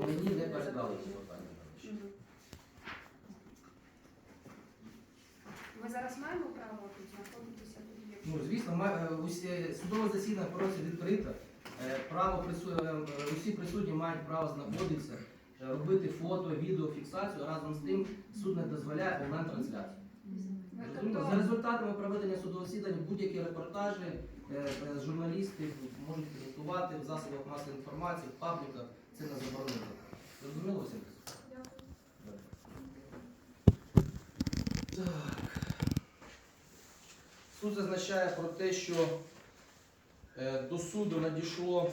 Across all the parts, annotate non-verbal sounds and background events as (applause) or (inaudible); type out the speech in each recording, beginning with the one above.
Мені не передали питання. Мгм. Ми зараз маємо право тут знаходитися тут, якщо Ну, звісно, ма- е, усі судове засідання просто відкрите. Е, Право прису- е, усі присутні мають право знаходитися, е, робити фото, відео, фіксацію. Разом з тим суд не дозволяє онлайн трансляцію. Ну, тобто- За результатами проведення судового засідання будь-які репортажі е, е, журналісти можуть підготувати в засобах масової інформації, в пабліках. Це не заборонено. Зрозуміло всім? Так. Суд зазначає про те, що е, до суду надійшло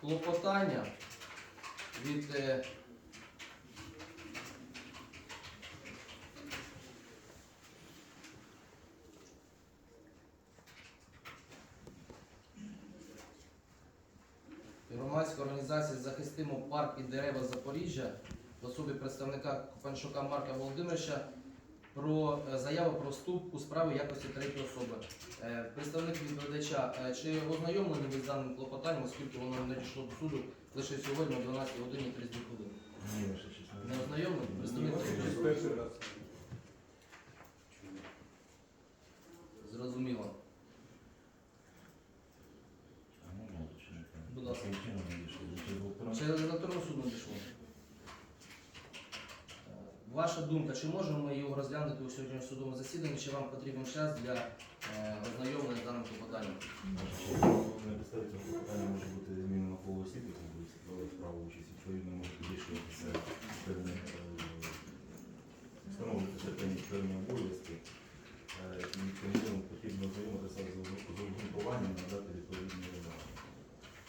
клопотання від е, громадської організації Захистимо парк і дерева Запоріжжя в особі представника Панчука Марка Володимировича про е, заяву про вступ у справу якості третьої особи. Е, Представник відповідача, е, чи ознайомлені ви з даним клопотанням, оскільки воно надійшло до суду лише сьогодні о 12 годині 30 хвилин? Не ознайомлені? Представник. Зрозуміло. А ну, ну, чи не так? Будь ласка. Яким чином надійшли? Через електронну? Через електронний суд надійшло. Е, Ваша думка, чи можемо ми його розглянути у сьогоднішньому судовому засіданні, чи вам потрібен час для е, ознайомлення з даним клопотанням? На підставі цього може бути змінено по осіб, які буде складати справу участь. Відповідно, може підвищуватися певні, е, встановлюватися певні певні обов'язки. Е, І тому потрібно ознайомитися з з обґрунтуванням, надати відповідні е,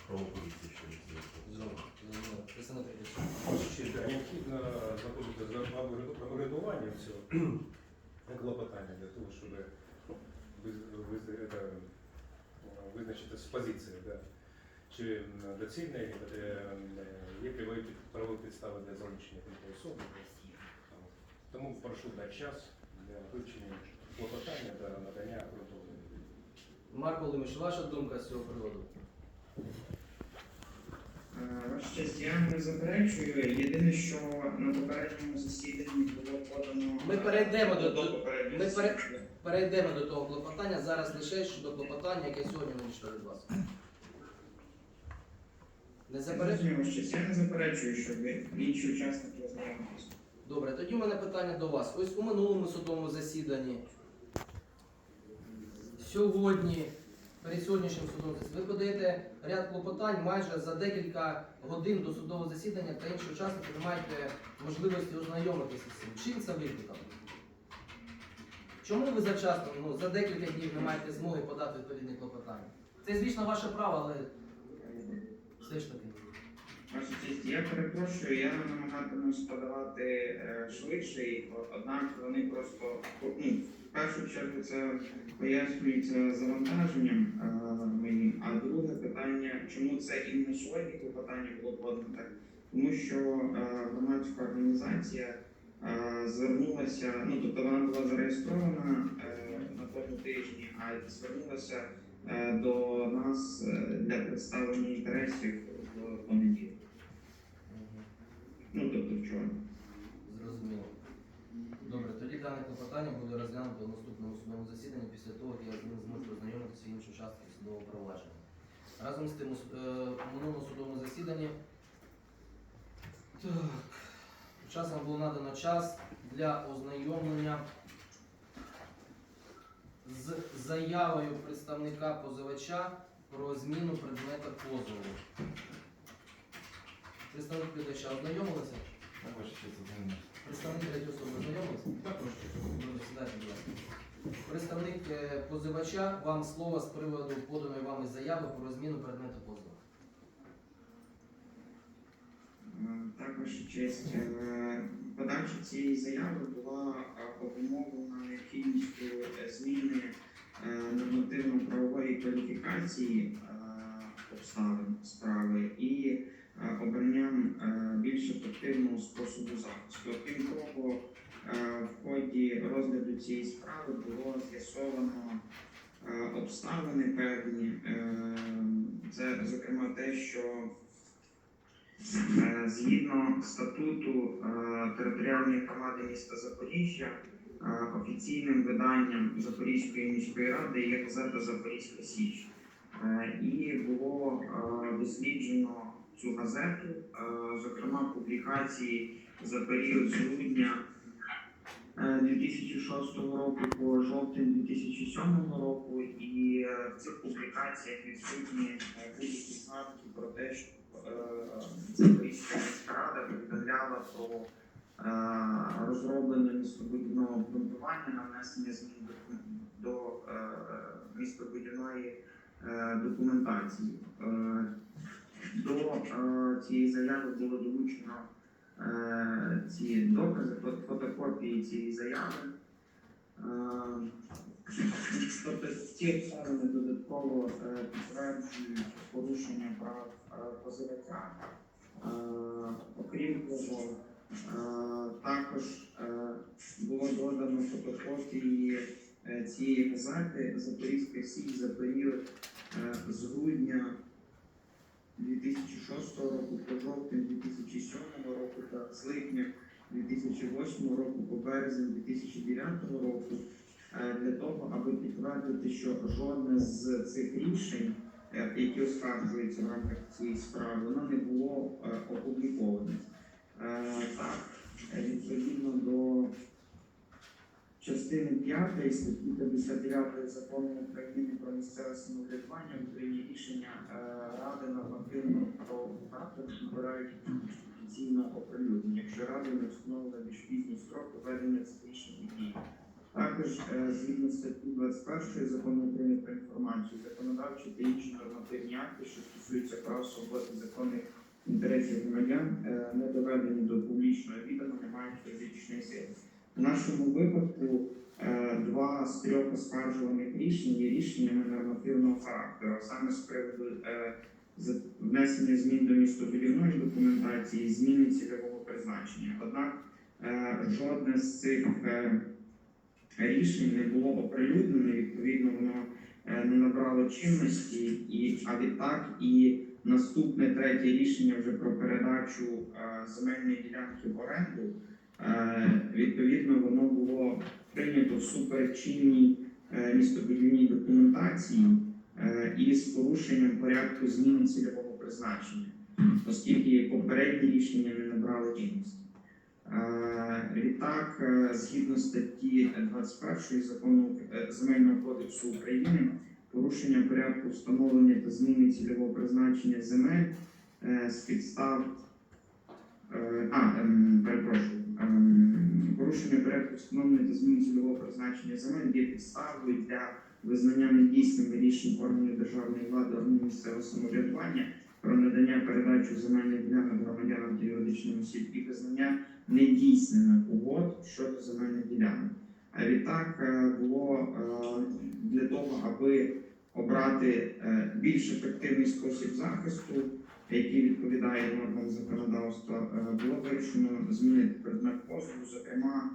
правопозиції щодо цього. Зрозуміло. Зрозуміло. Представник третьої особи. Ваша честь, а необхідно знаходити врядування цього клопотання для того, щоб виз- это, визначити з позиції, да. чи м, доцільно, є, е, правові підстави для залучення третьої особи. Тому прошу дати час для вивчення клопотання та надання обґрунтування. Марко Володимирович, ваша думка з цього приводу? Е, честь, я не заперечую. Єдине, що на попередньому засіданні було подано. Ми перейдемо до- до до- попереднього ми пере- засідання. Перейдемо до того клопотання. Зараз лише щодо клопотання, яке сьогодні надійшло від вас. Не заперечуєте? Зрозуміло, честь. Я не заперечую, щоб інші учасники ознайомилися. Добре, тоді в мене питання до вас. Ось у минулому судовому засіданні, сьогодні, перед сьогоднішнім судовим засіданням, ви подаєте ряд клопотань майже за декілька годин до судового засідання та інші учасники не маєте можливості ознайомитися з цим. Чим це викликано? Чому ви завчасно, ну, за декілька днів не маєте змоги подати відповідні клопотання? Це, звісно, ваше право, але все ж таки. Ваша честь, я перепрошую, я намагатимусь подавати е, швидше, і, о- однак вони просто ну, в першу чергу це пояснюється завантаженням е, мені. А друге питання, чому це іменно сьогодні клопотання було подано так? Тому що е, громадська організація звернулася, ну тобто вона була зареєстрована на тому тижні, а звернулася до нас для представлення інтересів в понеділок. Ну тобто вчора. Зрозуміло. Добре, тоді дане клопотання буде розглянуто в наступному судовому засіданні після того, як я з ним зможу ознайомитися інші учасники судового провадження. Разом з тим, у е, минулому судовому засіданні так, учасникам було надано час для ознайомлення з заявою представника позивача про зміну предмета позову. Представник відповідача ознайомилися? Так, ваша честь, один Представник третьої особи ознайомилися? Так, прошу. Сідайте, будь ласка. Представник е, позивача, вам слово з приводу поданої вами заяви про зміну предмету позову. Е, Так, ваша честь. Е, Подача цієї заяви була обумовлена необхідністю зміни нормативно-правової кваліфікації обставин справи і обранням е, більш ефективного способу захисту. Крім того, е, в ході розгляду цієї справи було з'ясовано е, обставини певні. Е, Це, зокрема, те, що е, згідно статуту е, територіальної громади міста Запоріжжя, е, офіційним виданням Запорізької міської ради є газета Запорізька Січ. Е, І було е, досліджено цю газету, е, зокрема публікації за період з грудня е, 2006 року по жовтень 2007 року, і е, в цих публікаціях відсутні е, будь-які згадки про те, що е, Запорізька міська рада повідомляла про е, розроблення містобудівного обґрунтування на внесення змін до, до е, містобудівної е, документації. До е, цієї заяви було долучено е, ці докази, фотокопії цієї заяви. Тобто ці обставини додатково е, підтверджують порушення прав позивача. Окрім того, також було додано фотокопії цієї газети Запорізька Січ за період з грудня 2006 року по жовтень 2007 року та з липня 2008 року по березень 2009 року е, для того, аби підтвердити, що жодне з цих рішень, е, які оскаржуються в рамках цієї справи, воно не було е, опубліковане. Так, відповідно до частини 5 статті 59 закону України про місцеве самоврядування в Україні рішення е, Ради нормативного правового характеру набирають офіційно оприлюднення, якщо Рада не встановила більш пізній строк проведення цих рішень і дій. Також е, згідно статті 21 закону України про інформацію, законодавчі та інші нормативні акти, що стосуються прав свобод і законних інтересів громадян, е, не доведені до публічного відома, не мають юридичної сили. В нашому випадку е, два з трьох оскаржуваних рішень є рішеннями нормативного характеру, саме з приводу е, внесення змін до містобудівної документації, зміни цільового призначення. Однак е, жодне з цих рішень не було оприлюднене, відповідно, воно не набрало чинності, і, а відтак і наступне третє рішення вже про передачу земельної ділянки в оренду. Відповідно, воно було прийнято всупереч чинній е, містобудівній документації е, і з порушенням порядку зміни цільового призначення, оскільки попередні рішення не набрали чинності. Відтак, е, згідно статті 21 закону Земельного кодексу України, порушення порядку встановлення та зміни цільового призначення земель з підстав А, ем, перепрошую. Ем, Порушення порядку встановлення та зміни цільового призначення земель є підставою для визнання недійсними рішень органів державної влади, органів місцевого самоврядування про надання передачу земельних ділянок громадянам та юридичним осіб і визнання недійсними угод щодо земельних ділянок. А відтак е, було е, для того, аби обрати е, більш ефективний спосіб захисту який відповідає нормам законодавства, було вирішено змінити предмет позову, зокрема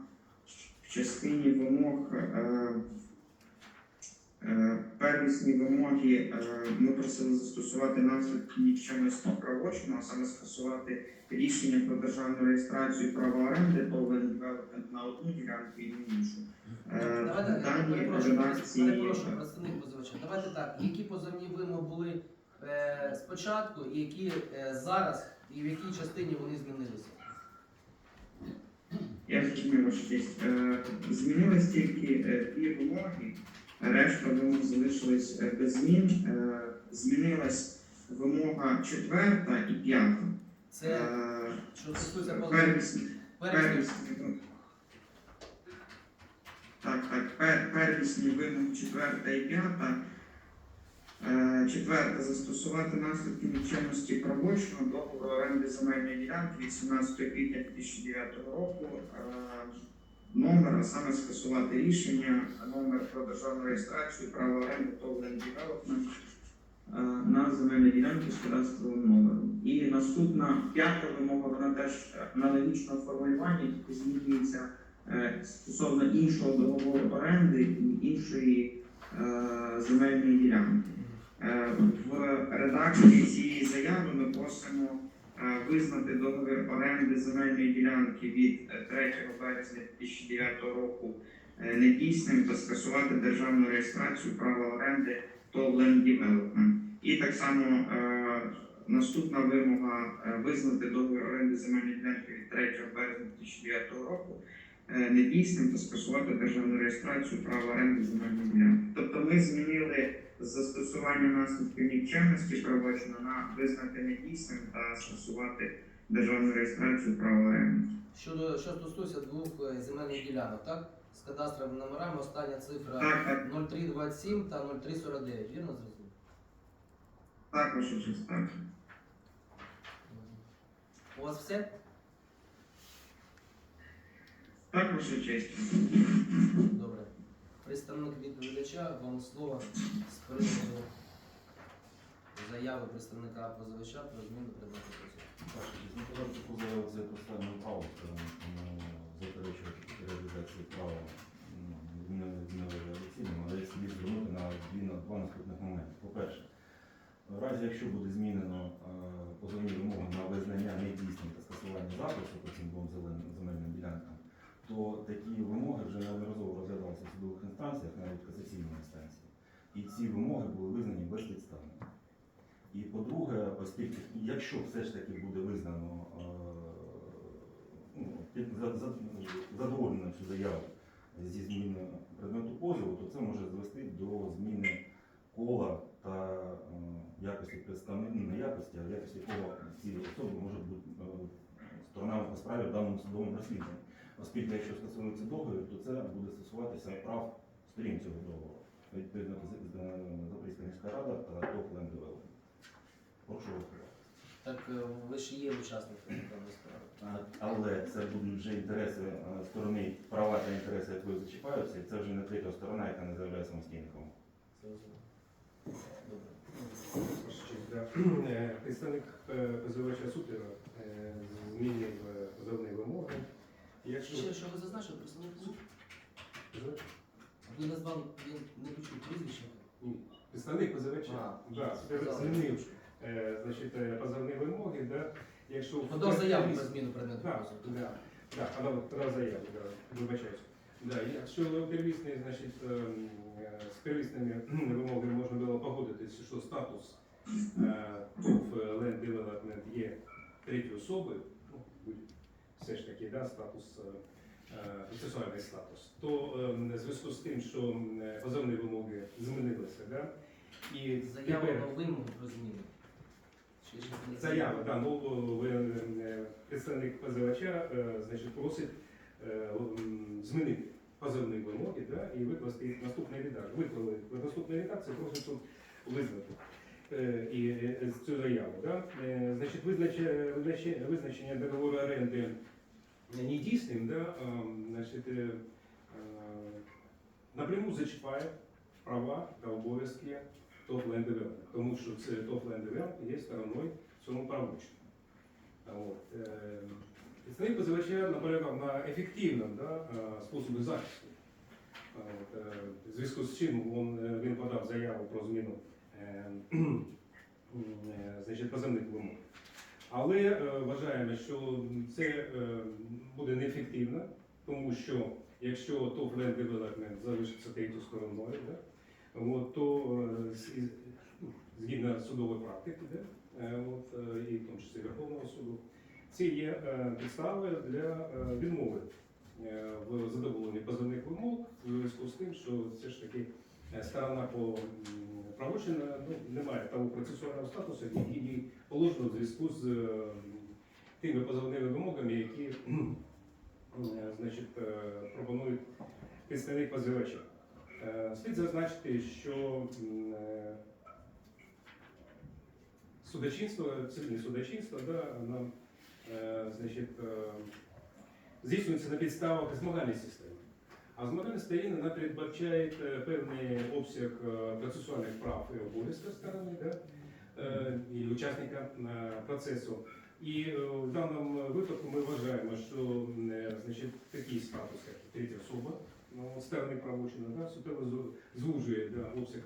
в частині вимог. е, е, Первісні вимоги е, ми просили застосувати наслідки нікчемності правочину, а саме скасувати рішення про державну реєстрацію права оренди Development на одну ділянку і на іншу. Давайте, перепрошую, представник позивача. Давайте так, які позовні вимоги були спочатку, і які зараз, і в якій частині вони змінилися? Я зрозумів вашу честь. Е, Змінились тільки е, дві вимоги, решта вимог залишились е, без змін. Змінилась вимога четверта і п'ята. Це що стосується. Первісні, так, так, пер, первісні вимоги четверта і п'ята. Е, Четверте, застосувати наслідки нічемності правочного договору оренди земельної ділянки від 17 квітня 2009 року. Е, Номер, а саме скасувати рішення, номер про державну реєстрацію права оренди ТОВ Land Development е, на земельні ділянки з кадастровим номером. І наступна п'ята вимога, вона теж е, аналогічного формулювання, тільки змінюється е, стосовно іншого договору оренди і іншої е, земельної ділянки. Е, В редакції цієї заяви ми просимо е, визнати договір оренди земельної ділянки від е, 3 березня 2009 року е, недійсним та скасувати державну реєстрацію права оренди ТОВ Land Development. І так само наступна вимога визнати договір оренди земельної ділянки від 3 березня 2009 року недійсним та скасувати державну реєстрацію права оренди земельної ділянки. Тобто ми змінили застосування наслідків нікчемності правочину на визнати недійсним та скасувати державну реєстрацію права. Щодо що стосується двох е, земельних ділянок, так? З кадастровими номерами остання цифра Так, так, 0327 та 0349, вірно зрозумів? так, ваша честь, так. У вас все? Так, ваша честь. Представник відповідача, вам слово з приводу заяви представника позивача про зміну предмету ну, подати таку заяву це процесуальне право, заперечувати реалізацію права ну, не, не але я собі звернути на дві на два наступних моменти. По-перше, в разі, якщо буде змінено е, позовні вимоги на визнання недійсним та скасування запису по цим двом зелен- земельним ділянкам, то такі вимоги вже неодноразово розглядалися в судових інстанціях, навіть касаційній інстанції. І ці вимоги були визнані безпідставними. І по-друге, оскільки якщо все ж таки буде визнано е, ну, за- за- задоволено цю заяву зі зміни предмету позову, то це може звести до зміни кола та якості представника, не якості, а якості кола цієї особи може бути е, сторонами по справі в даному судовому розслідуванні. Оскільки якщо стосується договору, то це буде стосуватися прав сторін цього договору. Відповідно, Запорізька міська рада та ТОП Development. Прошу врахувати. Так е, ви ж є учасниками даної справи. Але це будуть вже інтереси е, сторони, права та інтереси якої зачіпаються, і це вже не третя сторона, яка не заявляє самостійником. Е, Представник позивача Супера е, змінив позовні вимоги. Якщо Ще що ви зазначили, представник суд? Ви назвали, я не почув прізвище. Ні, представник позивача А, да, сказали. змінив е, значить, е, позовні вимоги, да, якщо Подав заяву про зміну предмету Да, позову. да, да, подав, подав заяву, да, вибачаюсь. Да, якщо первісний, значить, ем, е, з первісними вимогами можна було погодитися, що статус е, ТОВ Land Development є третьою особою, ну, будь- все ж таки, да, статус, е, е, процесуальний статус, то ем, в зв'язку з тим, що позовні вимоги змінилися, да, і Заява тепер- ж не Заява, да, ну представник позивача е, значить, просить змінити позовні вимоги да, і викласти їх наступний редакції. Виклали в наступній редакції, просить суд визнати і цю заяву. Да. Значить, визначення договору оренди недійсним, да, а, значить, е, е, напряму зачіпає права та обов'язки ТОП Land Development, тому що це ТОП Land Development є стороною в цьому правочину. От, е, Представник позивача наполягав на ефективному да, е, способі захисту. А От, е, в зв'язку з чим він, е, він подав заяву про зміну е, (clears throat) м, е, значить, позовних вимог. Але е, вважаємо, що це е, буде неефективно, тому що якщо ТОП Land Development залишиться третьою стороною, да, от, то е, ну, згідно судової практики, да, е, от, е, і в тому числі Верховного суду, ці є е, підстави для е, відмови е, в задоволенні позовних вимог у зв'язку з тим, що все ж таки сторона по м, правочину ну, не має того процесуального статусу, який їй положено в зв'язку з е, тими позовними вимогами, які е, значить, е, пропонують представник позивача. Е, Слід зазначити, що е, судочинство, цивільне судочинство, да, е, значить, е, здійснюється на підставах змагальної системи. А змагальна сторона вона передбачає е, певний обсяг е, процесуальних прав і обов'язків сторони да, е, і учасника процесу. І в даному випадку ми вважаємо, що значить, такий статус, як третя особа, ну, сторони правочину, да, суттєво звужує да, обсяг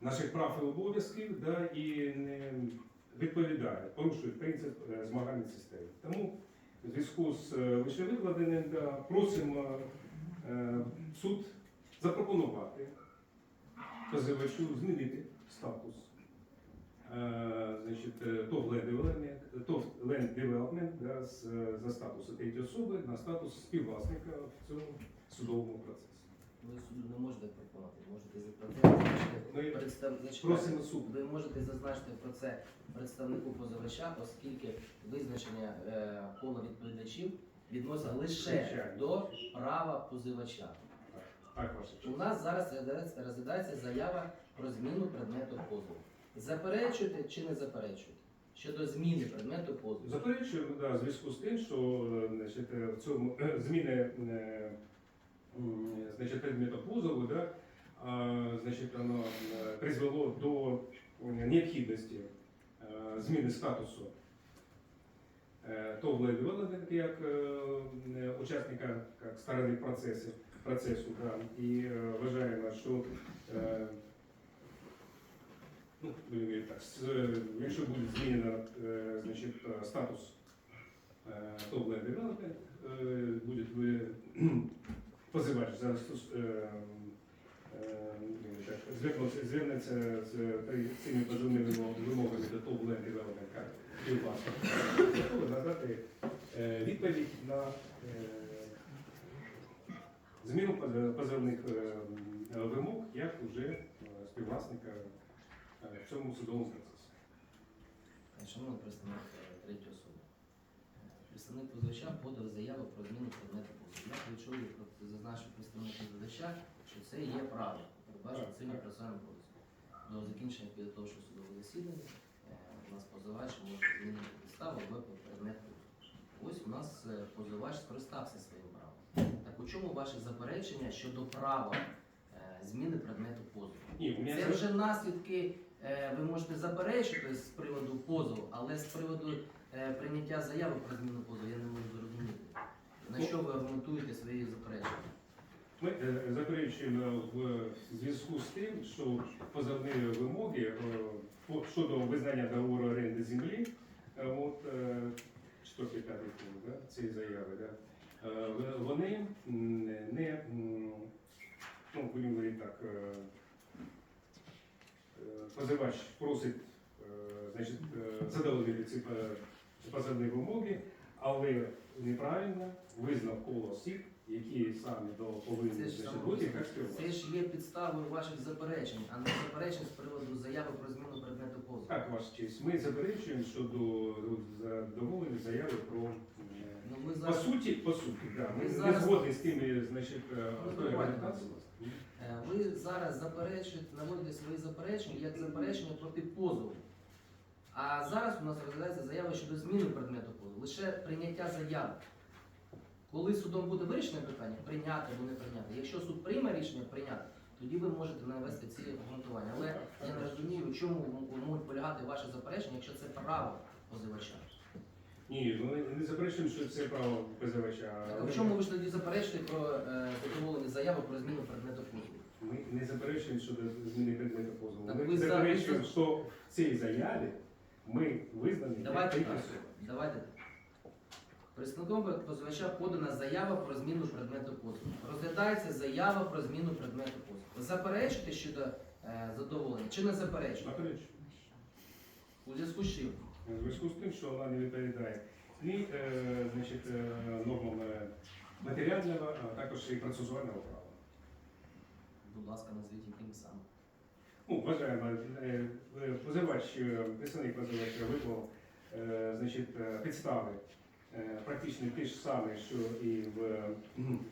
наших прав і обов'язків да, і не відповідає, порушує принцип змагальної системи. Тому в зв'язку з вищевикладеним да, просимо суд запропонувати позивачу змінити статус е, значить, е, ТОВ Land Development, е, за статусу третьої особи на статус співвласника в цьому судовому процесі. Ви суду не можете пропонувати, можете зазначити Ми представ... Просимо суд. Ви можете зазначити про це представнику позивача, оскільки визначення е, кола відповідачів відносить лише до права позивача. У нас зараз розглядається- заява про зміну предмету позову. Заперечуєте чи не заперечуєте щодо зміни предмету позову? Заперечую, да, в зв'язку з тим, що значить, е, в цьому е, зміни е, значить, предмету позову, да, значить, воно призвело до необхідності зміни статусу е, ТОВ Development як е, е, учасника як сторони процесу, процесу да, і вважаємо, що ну, так, якщо буде змінено значить, статус Land Development, буде позивач за звернеться з цими позовними вимог- вимогами до Land Development як співвласник, готовий надати е, відповідь на е, зміну е, м, вимог як уже співвласника в цьому судовому процесі. Шановний представник третьої особи. Представник позивача подав заяву про зміну предмету позову. Я почув, зазначив представник позивача, що це є право, передбачено цим процесуальним кодексом. До закінчення підготовчого судового засідання нас позивач може змінити підставу або предмет позову. Ось у нас е, позивач скористався своїм правом. Так у чому ваше заперечення щодо права е, зміни предмету позову? Ні, Це вже наслідки. е, Ви можете заперечити з приводу позову, але з приводу прийняття заяви про зміну позову я не можу зрозуміти. На що ви аргументуєте свої заперечення? Ми е, заперечуємо в зв'язку з тим, що позовні вимоги е, щодо визнання договору оренди землі, е, от е, 4 5 пункт да, цієї заяви, да, вони не, ну, будемо говорити так, позивач просить значить, задовольнити ці позовні вимоги, але неправильно визнав коло осіб, які самі до повинні Це ж значить, саме бути як Це ж є підставою ваших заперечень, а не заперечень з приводу заяви про зміну предмету позову. Так, ваша честь. Ми заперечуємо щодо задоволення заяви про е, Ну ми по зараз суті, по суті, да. Ми Ми не зараз- згодні з тими, значить, е, Ну, тою давайте. аргументацією. е, ви зараз заперечуєте, наводите свої заперечення як заперечення проти позову. А зараз у нас розглядається заява щодо зміни предмету позову, лише прийняття заяви. Коли судом буде вирішено питання, прийняти або не прийняти. Якщо суд прийме рішення прийняти, тоді ви можете навести ці обґрунтування. Але я не розумію, в чому можуть полягати ваші заперечення, якщо це право позивача. Ні, ми не заперечуємо, що це право позивача. Так, а в чому ви ж тоді заперечуєте про е, задоволення заяви про зміну предмету позову? Ми не заперечуємо щодо зміни предмету позову. Так Ми за- заперечуємо, ви що в цій заяві ми визнані як Давайте так. особа. Давайте так. Представником позивача подана заява про зміну предмету позову. Розглядається заява про зміну предмету позову. Заперечуєте щодо е, задоволення чи не заперечуєте? Заперечуємо. У зв'язку з чим? У зв'язку з тим, що вона не відповідає ні е, значить, е, нормам е, матеріального, а також і процесуального права. Будь ласка, назвіть яким саме. Ну, вважаємо, е, е, позивач, е, представник позивача виклав е, значить, е, підстави практично ті ж самі, що і в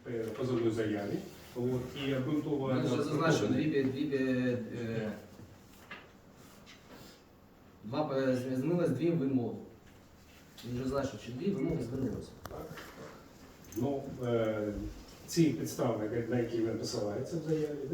е, позовній заяві. От, і обґрунтовано. Ми вже зазначили дві, дві, е, два, е, змінилось дві вимоги. Він вже зазначив, що дві вимоги змінилися. Ну, е, ці підстави, на які він посилається в заяві?